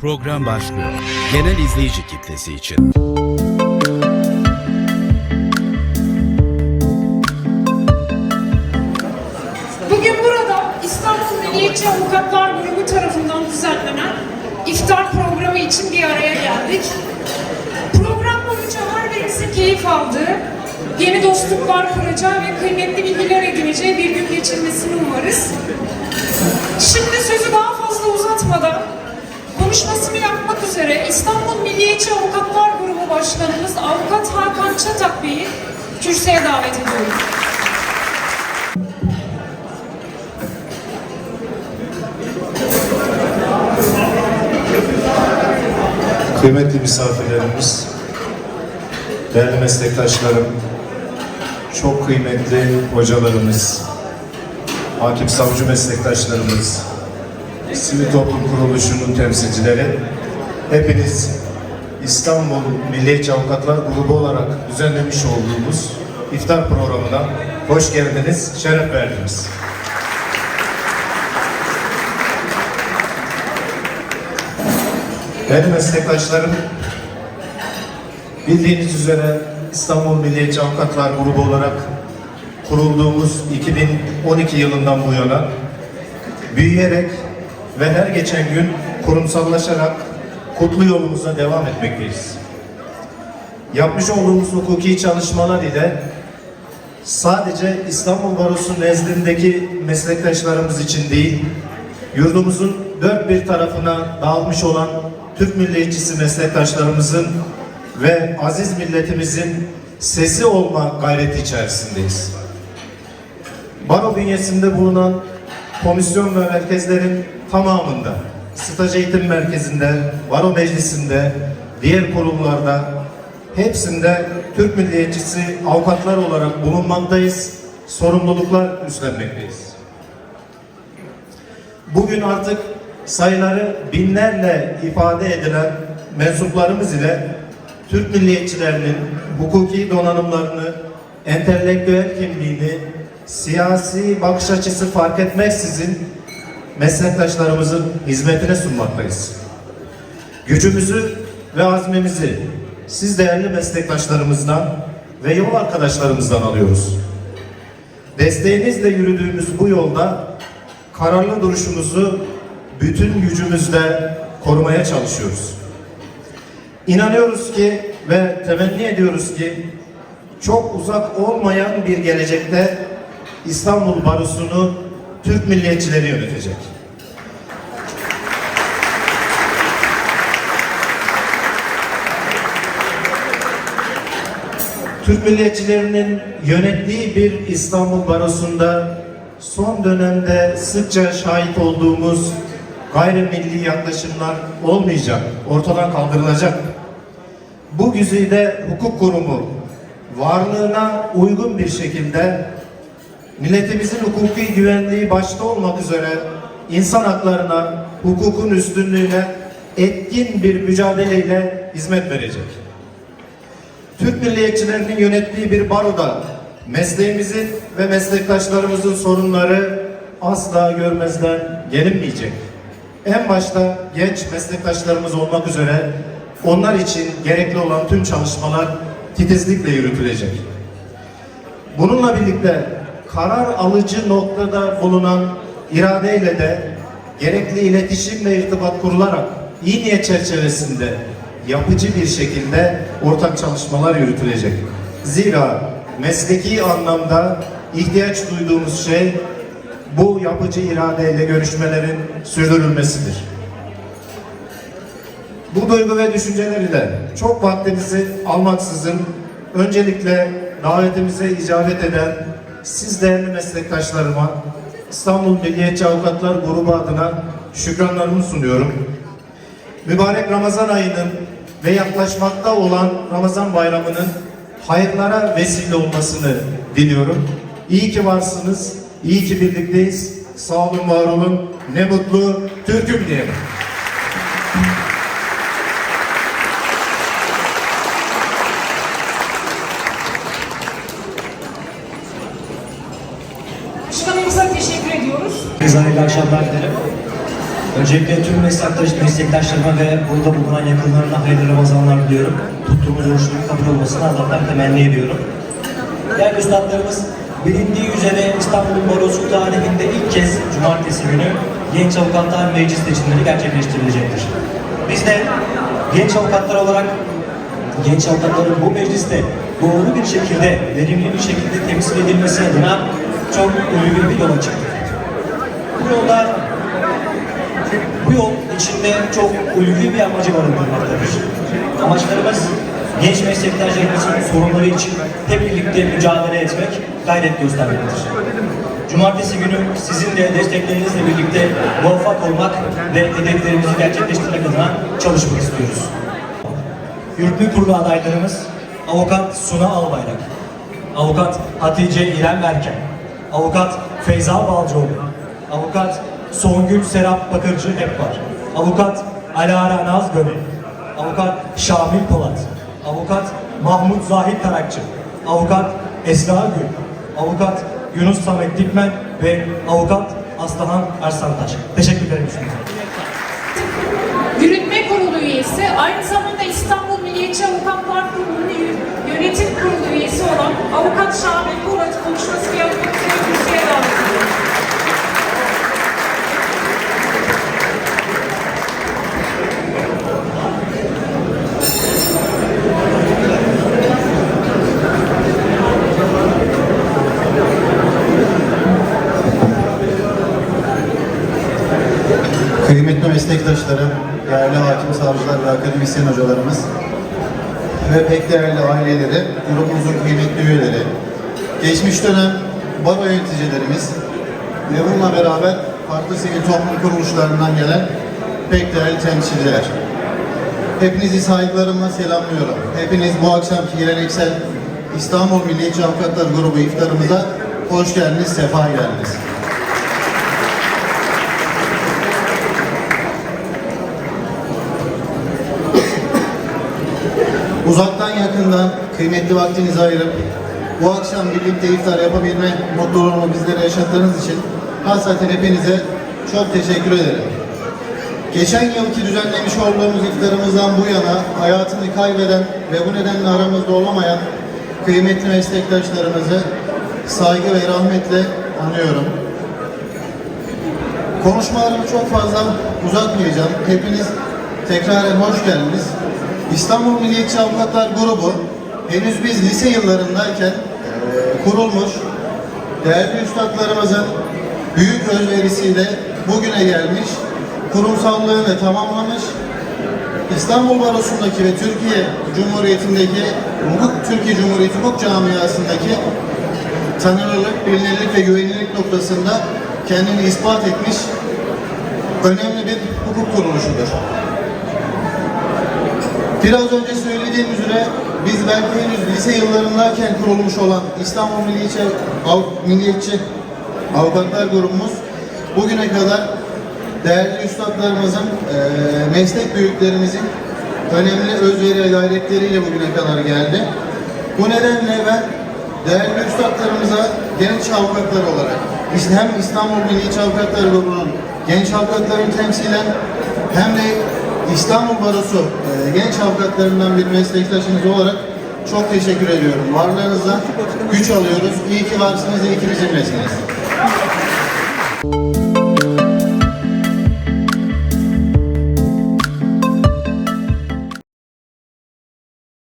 Program başlıyor. Genel izleyici kitlesi için. Bugün burada İstanbul Milliyetçi Avukatlar Grubu tarafından düzenlenen iftar programı için bir araya geldik. Program boyunca her birimizin keyif aldığı, yeni dostluklar kuracağı ve kıymetli bilgiler edineceği bir gün geçirmesini umarız. Şimdi sözü daha fazla uzatmadan konuşmasını yapmak üzere İstanbul Milliyetçi Avukatlar Grubu Başkanımız Avukat Hakan Çatak Bey'i kürsüye davet ediyorum. Kıymetli misafirlerimiz, değerli meslektaşlarım, çok kıymetli hocalarımız, hakim savcı meslektaşlarımız, sivil toplum kuruluşunun temsilcileri, hepiniz İstanbul Milliyetçi Avukatlar Grubu olarak düzenlemiş olduğumuz iftar programına hoş geldiniz, şeref verdiniz. Değerli meslektaşlarım, bildiğiniz üzere İstanbul Milliyetçi Avukatlar Grubu olarak kurulduğumuz 2012 yılından bu yana büyüyerek ve her geçen gün kurumsallaşarak kutlu yolumuza devam etmekteyiz. Yapmış olduğumuz hukuki çalışmalar ile sadece İstanbul Barosu nezdindeki meslektaşlarımız için değil, yurdumuzun dört bir tarafına dağılmış olan Türk milliyetçisi meslektaşlarımızın ve aziz milletimizin sesi olma gayreti içerisindeyiz. Baro bünyesinde bulunan komisyon ve merkezlerin tamamında, staj eğitim merkezinde, baro meclisinde, diğer kurumlarda hepsinde Türk milliyetçisi avukatlar olarak bulunmaktayız, sorumluluklar üstlenmekteyiz. Bugün artık sayıları binlerle ifade edilen mensuplarımız ile Türk milliyetçilerinin hukuki donanımlarını, entelektüel kimliğini, siyasi bakış açısı fark etmeksizin meslektaşlarımızın hizmetine sunmaktayız. Gücümüzü ve azmimizi siz değerli meslektaşlarımızdan ve yol arkadaşlarımızdan alıyoruz. Desteğinizle yürüdüğümüz bu yolda kararlı duruşumuzu bütün gücümüzle korumaya çalışıyoruz. İnanıyoruz ki ve temenni ediyoruz ki çok uzak olmayan bir gelecekte İstanbul Barosu'nu Türk milliyetçileri yönetecek. Türk milliyetçilerinin yönettiği bir İstanbul Barosu'nda son dönemde sıkça şahit olduğumuz gayrimilli yaklaşımlar olmayacak, ortadan kaldırılacak. Bu güzide hukuk kurumu varlığına uygun bir şekilde milletimizin hukuki güvenliği başta olmak üzere insan haklarına, hukukun üstünlüğüne etkin bir mücadeleyle hizmet verecek. Türk milliyetçilerinin yönettiği bir baroda mesleğimizin ve meslektaşlarımızın sorunları asla görmezden gelinmeyecek. En başta genç meslektaşlarımız olmak üzere onlar için gerekli olan tüm çalışmalar titizlikle yürütülecek. Bununla birlikte karar alıcı noktada bulunan iradeyle de gerekli iletişimle irtibat kurularak iyi niyet çerçevesinde yapıcı bir şekilde ortak çalışmalar yürütülecek. Zira mesleki anlamda ihtiyaç duyduğumuz şey bu yapıcı iradeyle görüşmelerin sürdürülmesidir. Bu duygu ve düşünceleriyle çok vaktinizi almaksızın öncelikle davetimize icabet eden siz değerli meslektaşlarıma İstanbul Milliyetçi Avukatlar Grubu adına şükranlarımı sunuyorum. Mübarek Ramazan ayının ve yaklaşmakta olan Ramazan bayramının hayırlara vesile olmasını diliyorum. İyi ki varsınız, iyi ki birlikteyiz. Sağ olun, var olun. Ne mutlu Türk'üm diyelim. Hayırlı akşamlar dilerim. Öncelikle tüm meslektaş, meslektaşlarıma ve burada bulunan yakınlarına hayırlı Ramazanlar diliyorum. Tuttuğumuz oruçların kabul olmasını Allah'tan temenni ediyorum. Değerli üstadlarımız, bilindiği üzere İstanbul Barosu tarihinde ilk kez Cumartesi günü Genç Avukatlar Meclis seçimleri gerçekleştirilecektir. Biz de genç avukatlar olarak genç avukatların bu mecliste doğru bir şekilde, verimli bir şekilde temsil edilmesi adına çok uygun bir yola çıktık. Bu yolda bu yol içinde çok ulvi bir amacı barındırmaktadır. Amaçlarımız genç meslektaşlarımızın sorunları için hep birlikte mücadele etmek, gayret göstermektir. Cumartesi günü sizin de desteklerinizle birlikte muvaffak olmak ve hedeflerimizi gerçekleştirmek adına çalışmak istiyoruz. Yürütme kurulu adaylarımız Avukat Suna Albayrak, Avukat Hatice İrem Erken, Avukat Feyza Balcıoğlu, Avukat Songül Serap Bakırcı Ekbar, Avukat Alara Naz Göbek, Avukat Şamil Polat, Avukat Mahmut Zahit Tarakçı, Avukat Esra Gül, Avukat Yunus Samet Dikmen ve Avukat Aslıhan Ersantaş. Teşekkür ederim. Yürütme Kurulu üyesi, aynı zamanda İstanbul Milliyetçi Avukatlar Kurulu'nun yö- yönetim kurulu üyesi olan Avukat Şamil Polat konuşması yapmak üzere kürsüye davet ediyorum. Kıymetli meslektaşlarım, değerli hakim savcılar ve akademisyen hocalarımız ve pek değerli aileleri, grubumuzun kıymetli üyeleri, geçmiş dönem baro yöneticilerimiz ve bununla beraber farklı sivil toplum kuruluşlarından gelen pek değerli temsilciler. Hepinizi saygılarımla selamlıyorum. Hepiniz bu akşamki geleneksel İstanbul Milliyetçi Avukatlar Grubu iftarımıza hoş geldiniz, sefa geldiniz. Uzaktan yakından kıymetli vaktinizi ayırıp bu akşam birlikte iftar yapabilme mutluluğunu bizlere yaşattığınız için hasreten hepinize çok teşekkür ederim. Geçen yılki düzenlemiş olduğumuz iftarımızdan bu yana hayatını kaybeden ve bu nedenle aramızda olamayan kıymetli meslektaşlarımızı saygı ve rahmetle anıyorum. Konuşmalarımı çok fazla uzatmayacağım. Hepiniz tekraren hoş geldiniz. İstanbul Milliyetçi Avukatlar Grubu henüz biz lise yıllarındayken kurulmuş, değerli üstadlarımızın büyük özverisiyle bugüne gelmiş, kurumsallığını tamamlamış, İstanbul Barosu'ndaki ve Türkiye Cumhuriyeti'ndeki hukuk, Türkiye Cumhuriyeti hukuk camiasındaki tanınırlık, bilinirlik ve güvenilirlik noktasında kendini ispat etmiş önemli bir hukuk kuruluşudur. Biraz önce söylediğim üzere biz belki henüz lise yıllarındayken kurulmuş olan İstanbul Milliyetçi, Av, Milliyetçi Avukatlar Grubumuz bugüne kadar değerli üstadlarımızın, eee, meslek büyüklerimizin önemli özveri ve gayretleriyle bugüne kadar geldi. Bu nedenle ben değerli üstadlarımıza genç avukatlar olarak işte hem İstanbul Milliyetçi Avukatlar Grubu'nun genç avukatlarını temsilen hem de İstanbul Barosu e, genç avukatlarından bir meslektaşınız olarak çok teşekkür ediyorum. Varlığınızdan güç alıyoruz. İyi ki varsınız, iyi ki bizimlesiniz.